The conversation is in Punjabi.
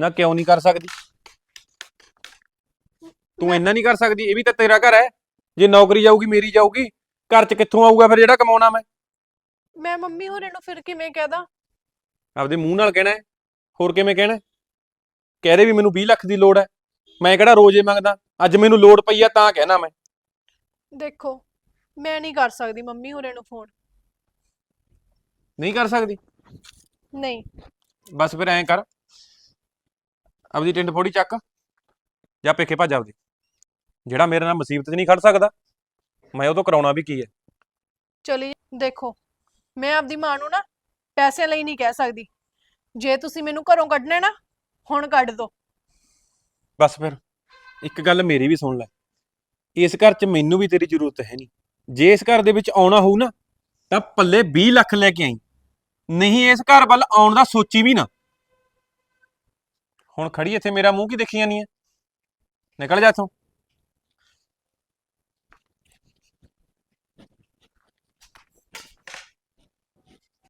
ਨਾ ਕਿਉਂ ਨਹੀਂ ਕਰ ਸਕਦੀ? ਤੂੰ ਇੰਨਾ ਨਹੀਂ ਕਰ ਸਕਦੀ ਇਹ ਵੀ ਤਾਂ ਤੇਰਾ ਘਰ ਹੈ। ਜੇ ਨੌਕਰੀ ਜਾਊਗੀ ਮੇਰੀ ਜਾਊਗੀ ਘਰ 'ਚ ਕਿੱਥੋਂ ਆਊਗਾ ਫਿਰ ਜਿਹੜਾ ਕਮਾਉਣਾ ਮੈਂ? ਮੈਂ ਮੰਮੀ ਹੋਰਾਂ ਨੂੰ ਫਿਰ ਕਿਵੇਂ ਕਹਦਾ ਆਪਦੇ ਮੂੰਹ ਨਾਲ ਕਹਿਣਾ ਹੈ। ਹੋਰ ਕਿਵੇਂ ਕਹਿਣਾ? ਕਹਿ ਵੀ ਮੈਨੂੰ 20 ਲੱਖ ਦੀ ਲੋੜ ਹੈ। ਮੈਂ ਕਿਹੜਾ ਰੋਜ਼ੇ ਮੰਗਦਾ? ਅੱਜ ਮੈਨੂੰ ਲੋੜ ਪਈ ਆ ਤਾਂ ਕਹਿਣਾ ਮੈਂ। ਦੇਖੋ ਮੈਂ ਨਹੀਂ ਕਰ ਸਕਦੀ ਮੰਮੀ ਹੋਰਾਂ ਨੂੰ ਫੋਨ ਨਹੀਂ ਕਰ ਸਕਦੀ? ਨਹੀਂ। ਬਸ ਫਿਰ ਐਂ ਕਰ। ਆਪਦੀ ਟਿੰਡ ਫੋੜੀ ਚੱਕ ਜਾਂ ਪੇਕੇ ਭੱਜ ਆਪਦੀ। ਜਿਹੜਾ ਮੇਰੇ ਨਾਲ ਮੁਸੀਬਤ 'ਚ ਨਹੀਂ ਖੜ ਸਕਦਾ ਮੈਂ ਉਹ ਤੋਂ ਕਰਾਉਣਾ ਵੀ ਕੀ ਹੈ? ਚਲੀ ਦੇਖੋ ਮੈਂ ਆਪਦੀ ਮਾਂ ਨੂੰ ਨਾ ਪੈਸੇ ਲਈ ਨਹੀਂ ਕਹਿ ਸਕਦੀ। ਜੇ ਤੁਸੀਂ ਮੈਨੂੰ ਘਰੋਂ ਕੱਢਣਾ ਹੈ ਨਾ ਹੁਣ ਕੱਢ ਦਿਓ ਬਸ ਫਿਰ ਇੱਕ ਗੱਲ ਮੇਰੀ ਵੀ ਸੁਣ ਲੈ। ਇਸ ਘਰ 'ਚ ਮੈਨੂੰ ਵੀ ਤੇਰੀ ਜ਼ਰੂਰਤ ਹੈ ਨਹੀਂ। ਜੇ ਇਸ ਘਰ ਦੇ ਵਿੱਚ ਆਉਣਾ ਹੋਊ ਨਾ ਤਾਂ ਪੱਲੇ 20 ਲੱਖ ਲੈ ਕੇ ਆਈ। ਨਹੀਂ ਇਸ ਘਰ ਵੱਲ ਆਉਣ ਦਾ ਸੋਚੀ ਵੀ ਨਾ। ਹੁਣ ਖੜੀ ਇੱਥੇ ਮੇਰਾ ਮੂੰਹ ਕੀ ਦੇਖੀ ਜਾਨੀ ਹੈ ਨਿਕਲ ਜਾ ਇੱਥੋਂ।